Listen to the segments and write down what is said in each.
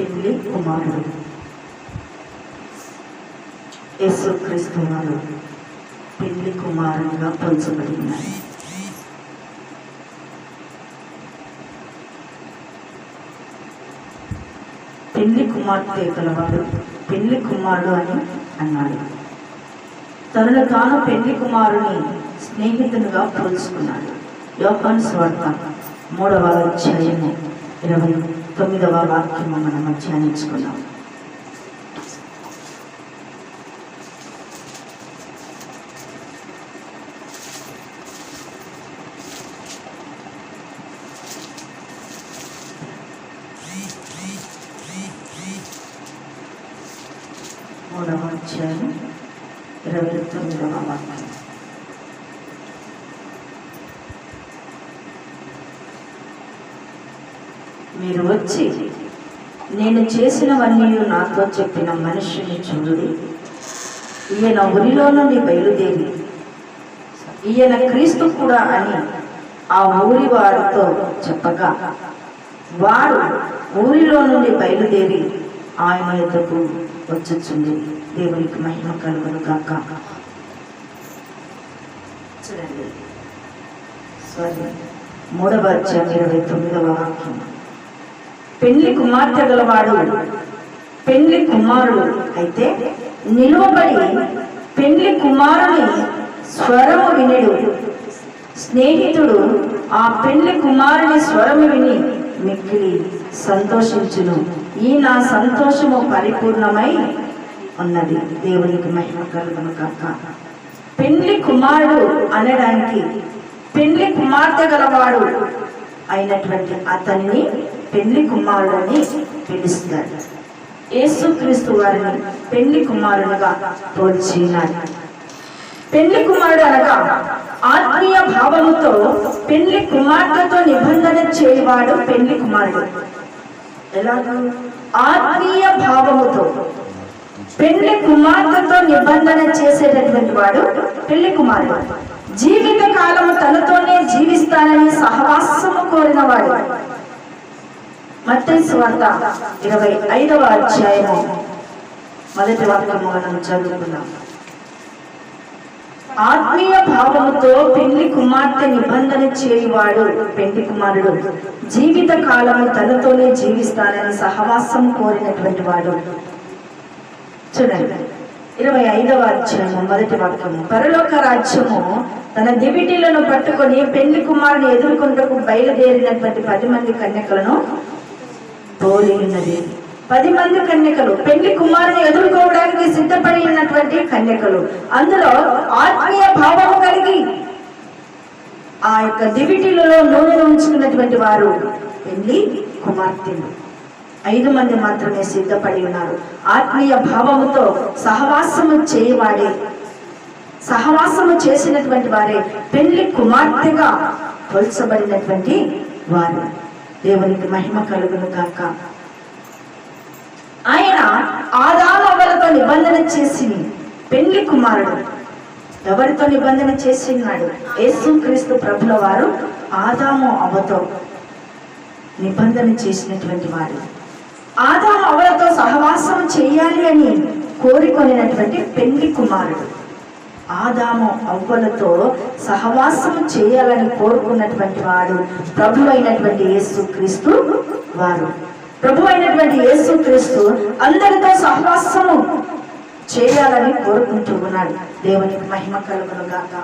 పెళ్ళి కుమారుడు. యేసుక్రీస్తు వారు పెళ్ళి కుమారుడుగా పోల్చబడి ఉన్నారు పెళ్ళి కుమార్తె కలవాడు పెళ్ళి కుమారుడు అని అన్నాడు. తనను తాను పెళ్ళి కుమారుని స్నేహితునిగా పోల్చుకున్నాడు. యోహాన్ స్వార్థ మూడవ అధ్యాయము ఇరవై తొమ్మిదవ వాక్యము మనం ధ్యానించుకున్నాం మూడవ అధ్యాయం ఇరవై తొమ్మిదవ వాక్యం. వచ్చి నేను చేసినవన్నీ నాతో చెప్పిన మనిషిని చూడుడి ఈయన ఊరిలో నుండి బయలుదేరి ఈయన క్రీస్తు కూడా అని ఆ ఊరి వారితో చెప్పగా వారు ఊరిలో నుండి బయలుదేరి ఆయన యొద్దకు వచ్చుచుంది. దేవునికి మహిమ కలుగును కాక చూడండి. సారీ. మూడవ అధ్యాయం ఇరవై తొమ్మిదవ వాక్యం. పెళ్ళి కుమార్తె గలవాడు. పెళ్ళి కుమారుడు అయితే నిలువబడి పెళ్ళి కుమారుని స్వరము వినడు. స్నేహితుడు ఆ పెళ్ళి కుమారుని స్వరము విని మిక్కిలి సంతోషించును. ఈ నా సంతోషము పరిపూర్ణమై ఉన్నది. దేవునికి మహిమ కలుగును కాక పెళ్ళి కుమారుడు అనడానికి పెళ్ళి కుమార్తె గలవాడు అయినటువంటి అతన్ని పెళ్ళి కుమారుడని పిలుస్తారు యేసుక్రీస్తు వారిని పెళ్ళి కుమారునిగా పోల్చినాడు పెళ్ళి కుమారుడు అనగా ఆత్మీయ భావముతో పెళ్ళి కుమార్తెతో నిబంధన చేయవాడు పెళ్ళి కుమారుడు. ఎలాగో? ఆత్మీయ భావముతో పెళ్ళి కుమార్తెతో నిబంధన చేసేటటువంటి వాడు పెళ్ళి కుమారుడు. జీవిత కాలము తనతోనే జీవిస్తానని సహవాసము కోరిన వాడు. మత్తయి సువార్త ఇరవై ఐదవ అధ్యాయము. మొదటి వాక్యము మనం చదువుకున్నాం ఆత్మీయ భావముతో పెళ్ళి కుమార్తె నిబంధన చేయువాడు పెళ్ళి కుమారుడు. జీవిత కాలము తనతోనే జీవిస్తానని సహవాసం కోరినటువంటి వాడు. చూడండి. ఇరవై ఐదవ అధ్యాయము మొదటి వాక్యము. పరలోక రాజ్యము తన దివిటీలను పట్టుకొని పెళ్ళి కుమారుని ఎదుర్కొంటకు బయలుదేరినటువంటి పది మంది కన్యకలను తోడి ఉన్నది. పది మంది కన్యకలు పెళ్ళి కుమారుని ఎదుర్కోవడానికి సిద్ధపడి ఉన్నటువంటి కన్యకలు. అందులో ఆత్మీయ భావము కలిగి ఆ యొక్క దివిటీలలో నూనె ఉంచుకున్నటువంటి వారు పెళ్ళి కుమార్తెలు. ఐదు మంది మాత్రమే సిద్ధపడి ఉన్నారు. ఆత్మీయ భావముతో సహవాసము చేయవాడే సహవాసము చేసినటువంటి వారే పెళ్ళి కుమార్తెగా పోల్చబడినటువంటి వారు. దేవునికి మహిమ కలుగును కాక ఆయన ఆదామవలతో నిబంధన చేసి పెళ్ళి కుమారుడు ఎవరితో నిబంధన చేసినాడు? యేసు క్రీస్తు ప్రభుల వారు ఆదాము అవతో నిబంధన చేసినటువంటి వారు. ఆదాము అవలతో సహవాసం చేయాలి అని కోరుకొనినటువంటి పెళ్ళి కుమారుడు. ఆదాము అవ్వలతో సహవాసం చేయాలని కోరుకున్నటువంటి వాడు ప్రభు అయినటువంటి యేసు క్రీస్తు వారు. ప్రభు అయినటువంటి యేసు క్రీస్తు అందరితో సహవాసము చేయాలని కోరుకుంటూ ఉన్నాడు. దేవునికి మహిమ కలుగునుగాక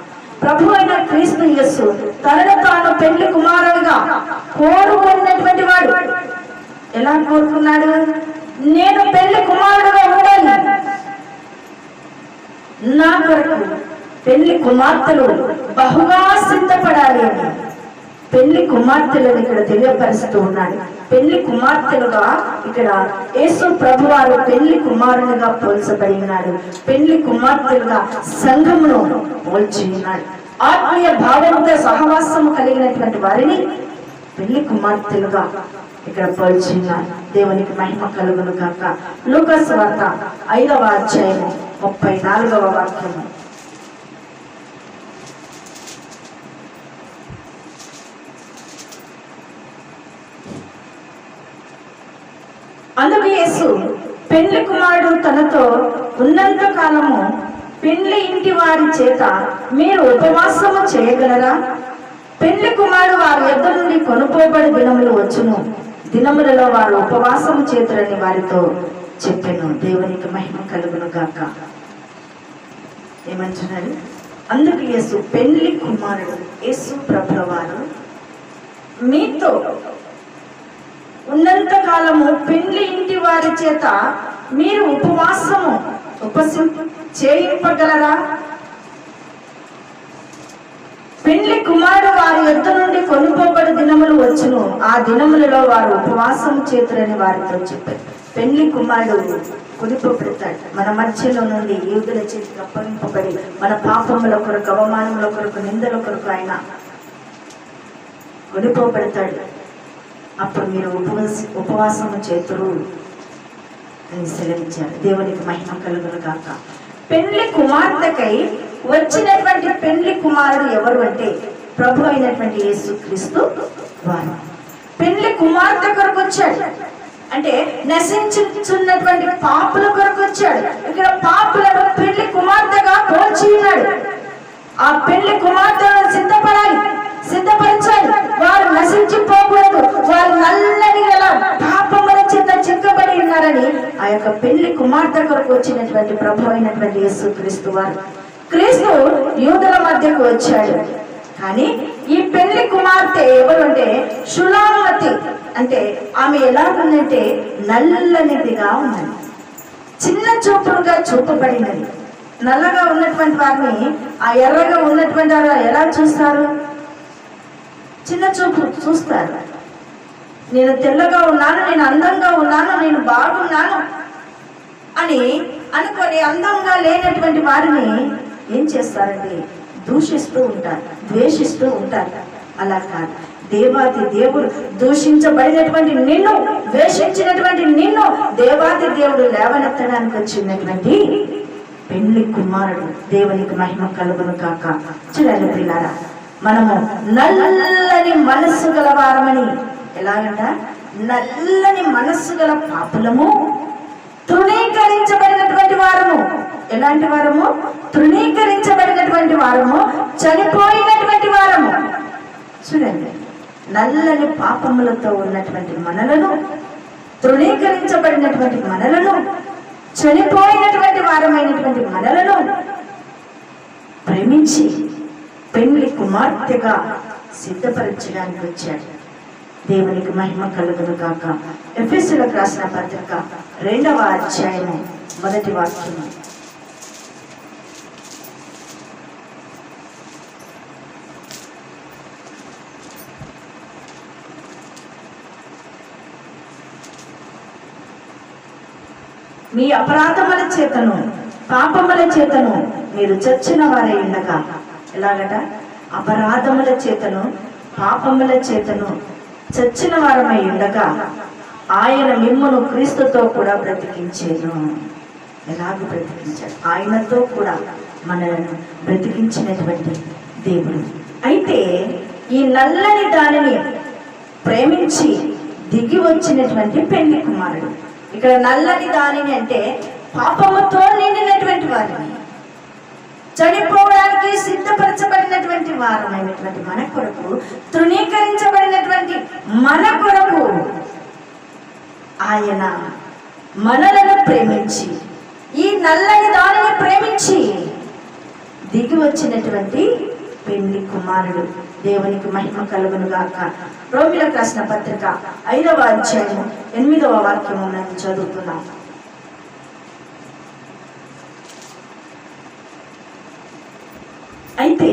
ప్రభు అయిన క్రీస్తు యేసు తనను తాను పెళ్ళి కుమారుడిగా కోరుకున్నటువంటి వాడు. ఎలా కోరుకున్నాడు? నేను పెళ్ళి కుమారుడుగా ఉండాలి. నా కొరకు పెళ్ళి కుమార్తెలు బహుగా సిద్ధపడాలి అని పెళ్ళి కుమార్తెలను ఇక్కడ తెలియపరుస్తూ ఉన్నాడు. పెళ్ళి కుమార్తెలుగా ఇక్కడ యేసు ప్రభువారు పెళ్ళి కుమారునిగా పోల్చబడి ఉన్నాడు. పెళ్ళి కుమార్తెలుగా సంఘమును పోల్చి ఉన్నాడు. ఆత్మీయ భావంతో సహవాసము కలిగినటువంటి వారిని పెళ్ళి కుమార్తెలుగా ఇక్కడ పరిచిన దేవునికి మహిమ కలుగును కాక లూకస్ వార్త ఐదవ అధ్యాయము ముప్పై నాలుగవ వాక్యము. అందుకు యేసు పెండ్లి కుమారుడు తనతో ఉన్నంత కాలము పెండ్లి ఇంటి వారి చేత మీరు ఉపవాసము చేయగలరా? పెండ్లి కుమారుడు వారి వద్ద నుండి కొనుకోబడి దినములు వచ్చును. దినములలో వారు ఉపవాసము చేతులని వారితో చెప్పాను. దేవునికి మహిమ కలుగును గాక. ఏమంటున్నారు? అందుకు యేసు పెళ్ళి కుమారుడు యేసు ప్రభువారు మీతో ఉన్నంత కాలము పెళ్ళి ఇంటి వారి చేత మీరు ఉపవాసము ఉపసి చేయింపగలరా? పెళ్ళి కుమారుడు వారి ఎత్తు నుండి కొనుకోబడి దినములు వచ్చును ఆ దినములలో వారు ఉపవాసం చేతులని వారితో చెప్పారు. పెళ్ళి కుమారుడు కొనిపోబడతాడు మన మధ్యలో నుండి యూదుల చేతికి అప్పగింపబడి మన పాపముల కొరకు అవమానముల కొరకు నిందల కొరకు ఆయన కొనుకోబడతాడు అప్పుడు మీరు ఉపవాస ఉపవాసము చేతురు అని సెలవిచ్చారు. దేవునికి మహిమ కలుగులు కాక పెళ్ళి కుమార్తెకై వచ్చిన పెళ్ళి కుమారుడు ఎవరు అంటే ప్రభు అయినటువంటి యేసు క్రీస్తు వారు. పెళ్ళి కుమార్తె కొరకు వచ్చాడు. అంటే నశించున్నటువంటి పాపుల కొరకు వచ్చాడు. ఇక్కడ పాపులను పెళ్ళి కుమార్తెగా పోల్చి ఉన్నాడు. ఆ పెళ్ళి కుమార్తెను సిద్ధపడాలి సిద్ధపరచాలి. వారు నశించిపోకూడదు. వారు నల్లని గల పాపముల చేత చిక్కబడి ఉన్నారని ఆ యొక్క పెళ్ళి కుమార్తె కొరకు వచ్చినటువంటి ప్రభు అయినటువంటి యేసు క్రీస్తు వారు క్రీస్తు యూదుల మధ్యకు వచ్చాడు. కానీ ఈ పెళ్ళి కుమార్తె ఎవరు అంటే అంటే ఆమె ఎలా ఉందంటే నల్లనిదిగా ఉన్నది. చిన్న చూపులుగా చూపబడినది. నల్లగా ఉన్నటువంటి వారిని ఆ ఎర్రగా ఉన్నటువంటి వారు ఎలా చూస్తారు? చిన్న చూపు చూస్తారు. నేను తెల్లగా ఉన్నాను నేను అందంగా ఉన్నాను నేను బాగున్నాను అని అనుకొని అందంగా లేనటువంటి వారిని ఏం చేస్తారండి? దూషిస్తూ ఉంటారు ద్వేషిస్తూ ఉంటారు. అలా కాదు. దేవాది దేవుడు దూషించబడినటువంటి నిన్ను ద్వేషించినటువంటి నిన్ను దేవాది దేవుడు లేవనెత్తడానికి వచ్చినటువంటి పెళ్ళి కుమారుడు దేవునికి మహిమ కలుగును కాక చూడండి పిల్లారా మనము నల్లని మనస్సు గల వారమని ఎలాగంట? నల్లని మనస్సు గల పాపులము తృణీకరించబడినటువంటి వారము. ఎలాంటి వారము? తృణీకరించబడినటువంటి వారము చనిపోయినటువంటి వారము. చూడండి నల్లని పాపములతో ఉన్నటువంటి మనలను తృణీకరించబడినటువంటి మనలను చనిపోయినటువంటి వారమైనటువంటి మనలను ప్రేమించి పెళ్ళి కుమార్తెగా సిద్ధపరచడానికి వచ్చాడు. దేవునికి మహిమ కలుగును కాక ఎఫ్ఎస్లకు రాసిన పత్రిక రెండవ అధ్యాయము మొదటి వాక్యము. మీ అపరాధముల చేతను పాపముల చేతను మీరు చచ్చిన వారే ఉండగా ఎలాగట? అపరాధముల చేతను పాపముల చేతను చచ్చిన వారమై ఉండగా ఆయన మిమ్మను క్రీస్తుతో కూడా బ్రతికించేను. ఎలాగ బ్రతికించాడు? ఆయనతో కూడా మనలను బ్రతికించినటువంటి దేవుడు. అయితే ఈ నల్లని దానిని ప్రేమించి దిగి వచ్చినటువంటి పెళ్ళి కుమారుడు. ఇక్కడ నల్లని దానిని అంటే పాపముతో నిండినటువంటి వారిని. చనిపోవడానికి సిద్ధపరచబడినటువంటి వారమైనటువంటి మన కొరకు తృణీకరించబడినటువంటి మన కొరకు ఆయన మనలను ప్రేమించి ఈ నల్లని దానిని ప్రేమించి దిగి వచ్చినటువంటి పెళ్ళి కుమారుడు. దేవునికి మహిమ కలుగును గాక. రోమిలకు రాసిన పత్రిక ఐదవ అధ్యాయం ఎనిమిదవ వాక్యము మనం చదువుతున్నాం. అయితే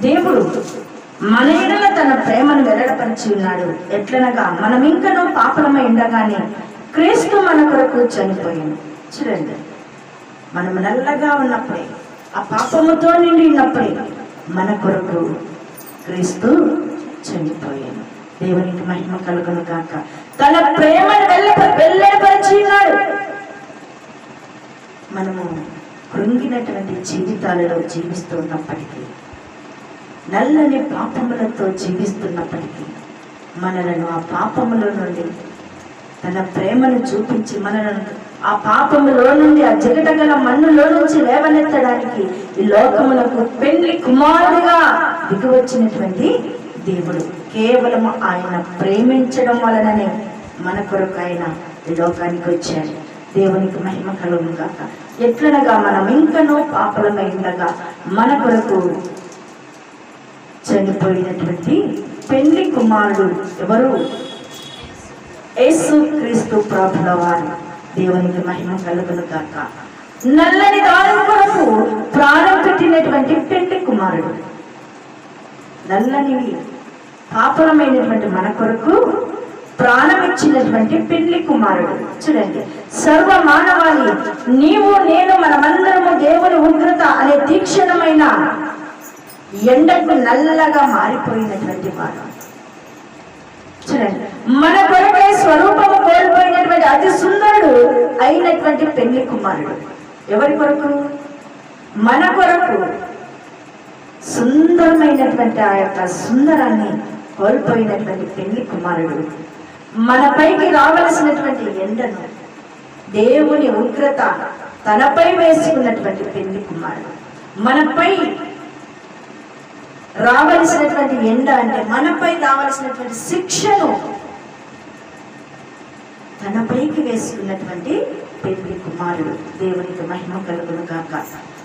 దేవుడు మన ఎడల తన ప్రేమను వెల్లడపరిచి ఉన్నాడు. ఎట్లనగా మనం ఇంకనూ పాపలమై ఉండగానే క్రీస్తు మన కొరకు చనిపోయింది చూడండి. మనం నల్లగా ఉన్నప్పుడే ఆ పాపముతో నిండి ఉన్నప్పుడే మన కొరకు క్రీస్తు చనిపోయాను దేవునికి మహిమ కలుగును కాక తన ప్రేమను వెళ్ళపరిచినాడు మనము కృంగినటువంటి జీవితాలలో జీవిస్తున్నప్పటికీ నల్లని పాపములతో జీవిస్తున్నప్పటికీ మనలను ఆ పాపముల నుండి తన ప్రేమను చూపించి మనలను ఆ పాపములో నుండి ఆ జగటగల మన్నులో నుంచి లేవనెత్తడానికి ఈ లోకములకు పెళ్ళి కుమారుడుగా దిగువచ్చినటువంటి దేవుడు. కేవలం ఆయన ప్రేమించడం వలననే మన కొరకు ఆయన ఈ లోకానికి వచ్చాడు. దేవునికి మహిమ కలుగును కాక ఎట్లనగా మనం ఇంకనో పాపలమై ఉండగా మన కొరకు చనిపోయినటువంటి పెళ్ళి కుమారుడు ఎవరు? యేసు క్రీస్తు ప్రభుల వారు. దేవునికి మహిమ కలుగును గాక నల్లని దాని కొరకు ప్రాణం పెట్టినటువంటి పెంటి కుమారుడు. నల్లనివి పాపలమైనటువంటి మన కొరకు ప్రాణం ఇచ్చినటువంటి పెళ్ళి కుమారుడు. చూడండి సర్వ మానవాళి నీవు నేను మనమందరము దేవుని ఉగ్రత అనే తీక్షణమైన ఎండకు నల్లగా మారిపోయినటువంటి వాడు చూడండి మన కొరకే స్వరూపము కోల్పోయినటువంటి అతి సుందరుడు అయినటువంటి పెళ్ళి కుమారుడు. ఎవరి కొరకు? మన కొరకు. సుందరమైనటువంటి ఆ యొక్క సుందరాన్ని కోల్పోయినటువంటి పెళ్ళి కుమారుడు. మనపైకి రావలసినటువంటి ఎండను దేవుని ఉగ్రత తనపై వేసుకున్నటువంటి పెళ్ళి కుమారుడు. మనపై రావలసినటువంటి ఎండ అంటే మనపై రావలసినటువంటి శిక్షను తనపైకి వేసుకున్నటువంటి పెళ్ళి కుమారుడు దేవునికి మహిమ కలుగును కాక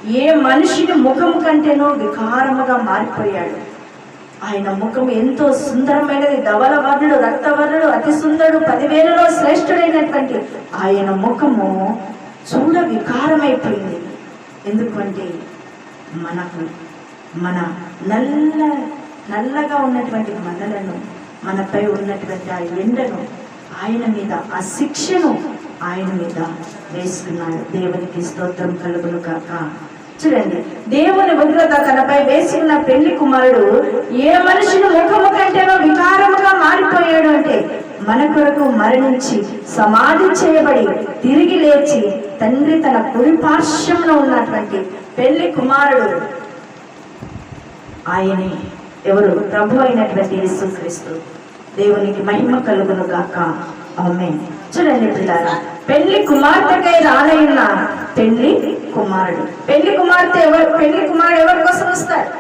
ఏ మనిషిని ముఖము కంటేనో వికారముగా మారిపోయాడు. ఆయన ముఖం ఎంతో సుందరమైనది ధవల వర్ణుడు రక్తవర్ణుడు అతి సుందరుడు పదివేలలో శ్రేష్ఠుడైనటువంటి ఆయన ముఖము చూడ వికారమైపోయింది. ఎందుకంటే మనకు మన నల్ల నల్లగా ఉన్నటువంటి మనలను మనపై ఉన్నటువంటి ఆ ఎండను ఆయన మీద ఆ శిక్షను ఆయన మీద వేసుకున్నాడు. దేవునికి స్తోత్రం కలుగులు కాక చూడండి దేవుని ఉగ్రత తనపై వేసుకున్న పెళ్ళి కుమారుడు ఏ మనిషిని ముఖము కంటేనో వికారముగా మారిపోయాడు అంటే మన కొరకు మరణించి సమాధి చేయబడి తిరిగి లేచి తండ్రి తన కుడి పార్శ్వంలో ఉన్నటువంటి పెళ్ళి కుమారుడు ఆయనే. ఎవరు ప్రభు అయినటువంటి యేసుక్రీస్తు. దేవునికి మహిమ కలుగును గాక ఆమె చూడండి పిల్లారా పెళ్ళి కుమార్తెకై రానైన పెళ్ళి కుమారుడు. పెళ్ళి కుమార్తె ఎవరు పెళ్ళి కుమారుడు ఎవరి కోసం వస్తాడు?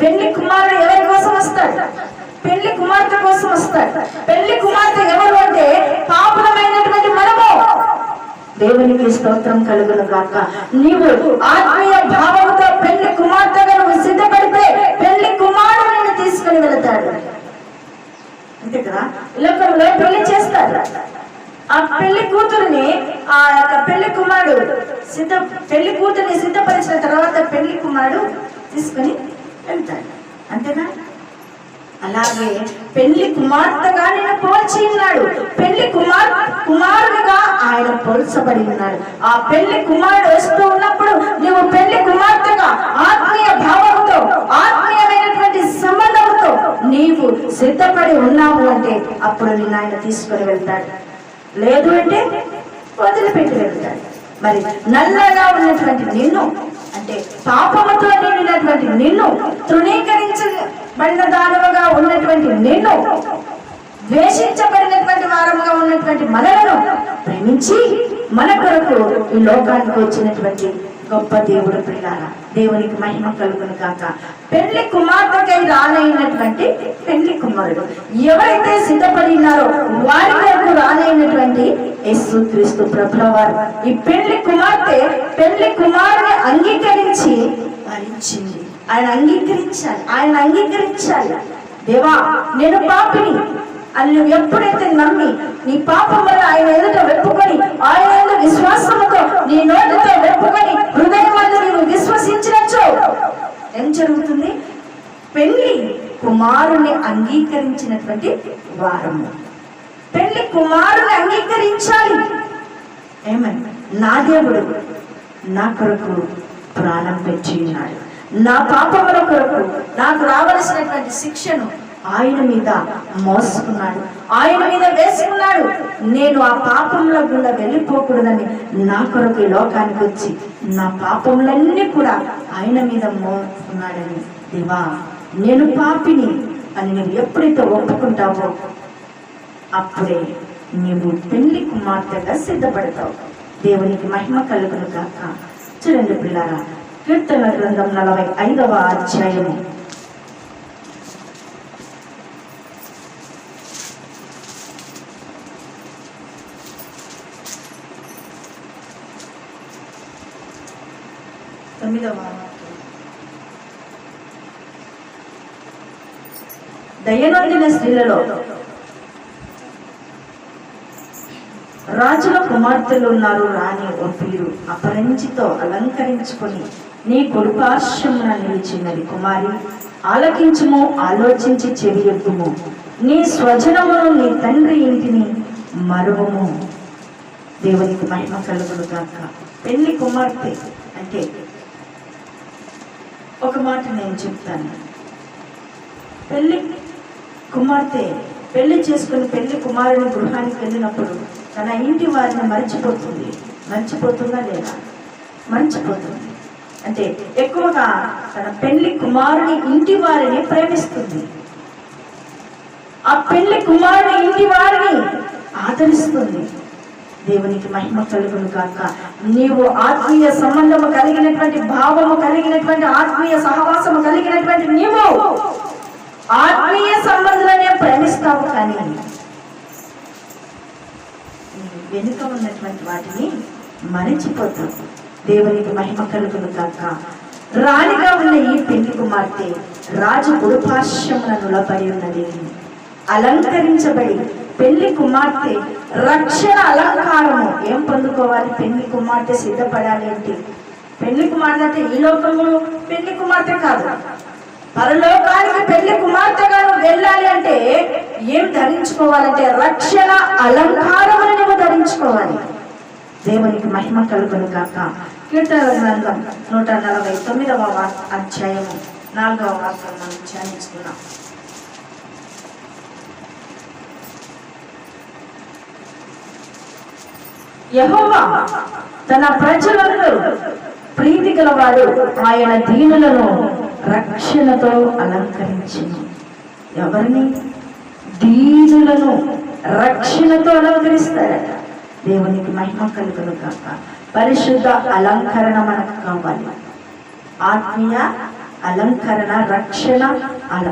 పెళ్ళి కుమారుడు ఎవరి కోసం వస్తాడు? పెళ్ళి కుమార్తె కోసం వస్తాడు. పెళ్ళి కుమార్తె ఎవరు అంటే పాపమైనటువంటి మనము. దేవునికి స్తోత్రం కలుగును గాక. నీవు ఆత్మీయ భావంతో పెళ్ళి కుమార్తెగా నువ్వు సిద్ధపడితే పెళ్ళి కుమారుడు నిన్ను తీసుకుని వెళతాడు. అంతే కదా? లోకంలో పెళ్ళి చేస్తారు. ఆ పెళ్ళి కూతురుని ఆ యొక్క పెళ్ళి కుమారుడు సిద్ధ పెళ్ళి కూతురిని సిద్ధపరిచిన తర్వాత పెళ్ళి కుమారుడు తీసుకుని వెళ్తాడు. అంతేనా? అలాగే పెళ్ళి కుమార్తెగా నేను పోల్చి ఉన్నాడు. పెళ్ళి కుమార్ కుమారుడుగా ఆయన పోల్చబడి ఉన్నాడు. ఆ పెళ్ళి కుమారుడు వస్తూ ఉన్నప్పుడు నువ్వు పెళ్ళి కుమార్తెగా ఆత్మీయ భావంతో ఆత్మీయమైనటువంటి సంబంధంతో నీవు సిద్ధపడి ఉన్నావు అంటే అప్పుడు నిన్ను ఆయన తీసుకొని వెళ్తాడు. లేదు అంటే వదిలిపెట్టి వెళ్తాడు. మరి నల్లగా ఉన్నటువంటి నిన్ను అంటే పాపముతో నిండినటువంటి నిన్ను తృణీకరించబడిన దానముగా ఉన్నటువంటి నిన్ను ద్వేషించబడినటువంటి వారముగా ఉన్నటువంటి మనలను ప్రేమించి మన కొరకు ఈ లోకానికి వచ్చినటువంటి గొప్ప దేవుడు పిల్లాల దేవునికి మహిమ కలుగును కాక పెళ్ళి కుమార్తెకై రానైనటువంటి పెళ్ళి కుమారుడు. ఎవరైతే సిద్ధపడినారో వారి కొరకు రానైనటువంటి యస్సు క్రీస్తు ప్రభులవారు. ఈ పెళ్ళి కుమార్తె పెళ్ళి కుమారుని అంగీకరించి భరించింది ఆయన అంగీకరించాలి. ఆయన అంగీకరించాలి. దేవా నేను పాపిని. అని నువ్వు ఎప్పుడైతే నమ్మి నీ పాపం వల్ల ఆయన ఎదుట వెప్పుకొని ఆయన ఎదుట విశ్వాసంతో నీ నోటితో వెప్పుకొని హృదయం వల్ల నువ్వు విశ్వసించినచో ఏం జరుగుతుంది? పెళ్ళి కుమారుని అంగీకరించినటువంటి వారము. పెళ్ళి కుమారుని అంగీకరించాలి. ఏమని నా దేవుడు నా కొరకు ప్రాణం పెట్టి ఉన్నాడు. నా పాపముల కొరకు నాకు రావలసినటువంటి శిక్షను ఆయన మీద మోసుకున్నాడు. ఆయన మీద వేసుకున్నాడు. నేను ఆ పాపంలో గుండా వెళ్ళిపోకూడదని నా కొరకు ఈ లోకానికి వచ్చి నా పాపములన్నీ కూడా ఆయన మీద మోసుకున్నాడని. దేవా నేను పాపిని అని నువ్వు ఎప్పుడైతే ఒప్పుకుంటావో అప్పుడే నీవు పెళ్ళి కుమార్తెగా సిద్ధపడతావు. దేవునికి మహిమ కలుగును కాక చూడండి పిల్లారా కీర్తన గ్రంథం నలభై ఐదవ అధ్యాయము. తొమ్మిదవ దయనొందిన స్త్రీలలో రాజుల కుమార్తెలు ఉన్నారు రాణి ఒప్పీరు. అపరంజితో అలంకరించుకొని నీ కుడుపార్శ్వమున నిలిచినది కుమారి. ఆలకించుము ఆలోచించి చెవి నీ స్వజనమును నీ తండ్రి ఇంటిని మరువము. దేవునికి మహిమ కలుగును కాక పెళ్ళి కుమార్తె అంటే ఒక మాట నేను చెప్తాను. పెళ్ళి కుమార్తె పెళ్ళి చేసుకుని పెళ్ళి కుమారుని గృహానికి వెళ్ళినప్పుడు తన ఇంటి వారిని మర్చిపోతుంది. మర్చిపోతుందా లేదా? మర్చిపోతుంది. అంటే ఎక్కువగా తన పెళ్ళి కుమారుని ఇంటి వారిని ప్రేమిస్తుంది. ఆ పెళ్ళి కుమారుని ఇంటి వారిని ఆదరిస్తుంది. దేవునికి మహిమ కలుగును కాక నీవు ఆత్మీయ సంబంధము కలిగినటువంటి భావము కలిగినటువంటి ఆత్మీయ సహవాసము కలిగినటువంటి నీవు ఆత్మీయ సంబంధులనే ప్రేమిస్తావు కానీ వెనుక ఉన్నటువంటి వాటిని మరచిపోతావు. దేవునికి మహిమ కలుగును కాక రాణిగా ఉన్న ఈ పెళ్ళి కుమార్తె రాజు కుడుపాశ్యమున నిలబడి ఉన్నది. అలంకరించబడి పెళ్ళి కుమార్తె రక్షణ అలంకారము. ఏం పొందుకోవాలి? పెళ్ళి కుమార్తె సిద్ధపడాలి అంటే. పెళ్ళి కుమార్తె అంటే ఈ లోకంలో పెళ్ళి కుమార్తె కాదు. పరలోకానికి పెళ్ళి కుమార్తెగా నువ్వు వెళ్ళాలి అంటే ఏం ధరించుకోవాలంటే రక్షణ అలంకారమును నువ్వు ధరించుకోవాలి. దేవునికి మహిమ కలుగును కాక కీర్తన గ్రంథం నూట నలభై తొమ్మిదవ అధ్యాయము. నాలుగవ వార్తను మనం ధ్యానించుకున్నాం యహోవా తన ప్రజలను ప్రీతి గలవాడు ఆయన దీనులను రక్షణతో అలంకరించింది ఎవరిని? దీనులను రక్షణతో అలంకరిస్తారట. దేవునికి మహిమ కలుగును కాక పరిశుద్ధ అలంకరణ మనకు కావాలి ఆత్మీయ అలంకరణ రక్షణ అల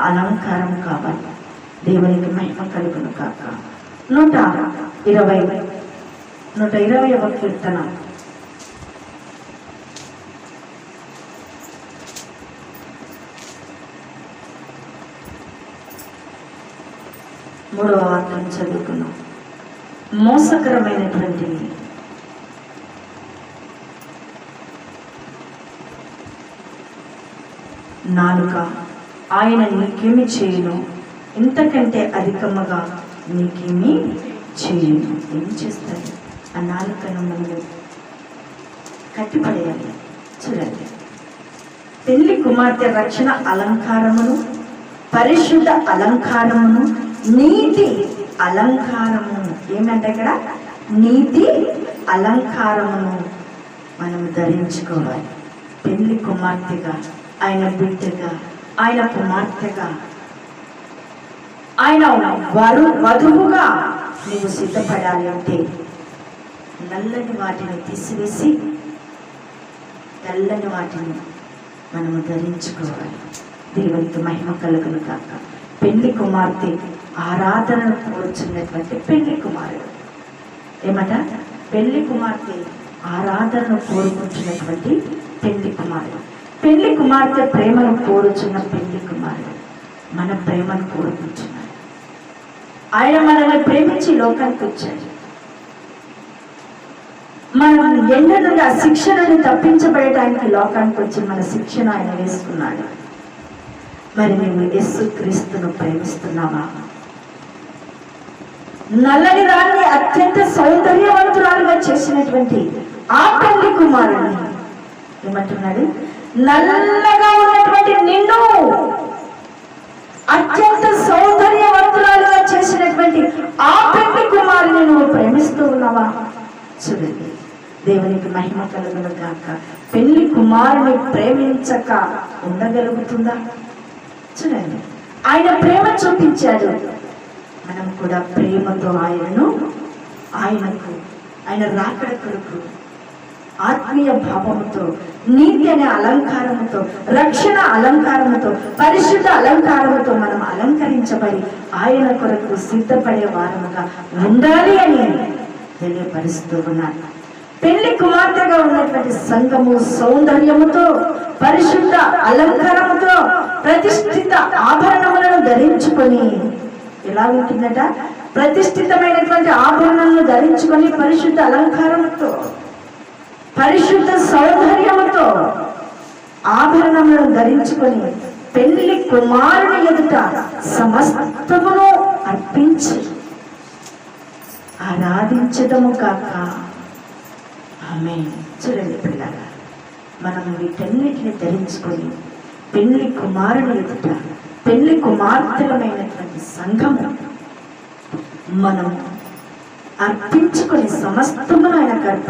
అలంకారం కావాలి. దేవునికి మహిమ కలుగును కాక నూట ఇరవై నూట ఇరవై ఒక కీర్తన. మూడవ వాక్యం చదువుకున్నాం మోసకరమైనటువంటి నాలుక ఆయన నీకేమి చేయను? ఇంతకంటే అధికముగా నీకేమి చేయను. ఏం చేస్తాడు? ఆ నాలుకను మనము కట్టిపడేయాలి. చూడండి. పెళ్ళి కుమార్తె రక్షణ అలంకారమును పరిశుద్ధ అలంకారమును నీతి అలంకారము ఏమంటే ఇక్కడ నీతి అలంకారమును మనం ధరించుకోవాలి. పెళ్ళి కుమార్తెగా ఆయన బిడ్డగా ఆయన కుమార్తెగా ఆయన వరు వధువుగా నీవు సిద్ధపడాలి అంటే నల్లని వాటిని తీసివేసి తెల్లని వాటిని మనము ధరించుకోవాలి. దేవునికి మహిమ కలుగును కాక పెళ్ళి కుమార్తె ఆరాధనను కోరుచున్నటువంటి పెళ్ళి కుమారుడు. ఏమట? పెళ్ళి కుమార్తె ఆరాధనను కోరుకుంటున్నటువంటి పెళ్ళి కుమారుడు. పెళ్ళి కుమార్తె ప్రేమను కోరుచున్న పెళ్ళి కుమారుడు మన ప్రేమను కోరుకుంటున్నాడు. ఆయన మనల్ని ప్రేమించి లోకానికి వచ్చాడు. మనం ఎండ నుండి ఆ శిక్ష నుండి తప్పించబడటానికి లోకానికి వచ్చి మన శిక్షణ ఆయన వేసుకున్నాడు. మరి మేము యేసు క్రీస్తును ప్రేమిస్తున్నావా నల్లని రాణి అత్యంత సౌందర్యవంతురాలుగా చేసినటువంటి ఆ పెళ్ళి కుమారుని ఏమంటున్నాడు? నల్లగా ఉన్నటువంటి నిన్ను అత్యంత సౌందర్యవంతురాలుగా చేసినటువంటి ఆ పెళ్ళి కుమారుని నువ్వు ప్రేమిస్తూ ఉన్నావా? చూడండి. దేవునికి మహిమ కలుగును గాక. పెళ్ళి కుమారుని ప్రేమించక ఉండగలుగుతుందా? చూడండి. ఆయన ప్రేమ చూపించాడు. మనం కూడా ప్రేమతో ఆయనను ఆయనకు ఆయన రాకడ కొరకు ఆత్మీయ భావముతో నీతి అనే అలంకారముతో రక్షణ అలంకారముతో పరిశుద్ధ అలంకారముతో మనం అలంకరించబడి ఆయన కొరకు సిద్ధపడే వారముగా ఉండాలి అని తెలియపరుస్తూ ఉన్నారు పెళ్ళి కుమార్తెగా ఉన్నటువంటి సంఘము సౌందర్యముతో పరిశుద్ధ అలంకారముతో ప్రతిష్ఠిత ఆభరణములను ధరించుకొని ఎలా ఉంటుందట? ప్రతిష్ఠితమైనటువంటి ఆభరణాలను ధరించుకొని పరిశుద్ధ అలంకారముతో పరిశుద్ధ సౌందర్యముతో ఆభరణములను ధరించుకొని పెళ్ళి కుమారుని ఎదుట సమస్తమును అర్పించి ఆరాధించడము కాక. ఆమె చూడండి పిల్లగా మనం వీటన్నిటిని ధరించుకొని పెళ్ళి కుమారుని ఎదుట పెళ్ళి కుమార్తెలమైనటువంటి సంఘము. మనం అర్పించుకొని సమస్తమును ఆయనకు అర్పించుకొని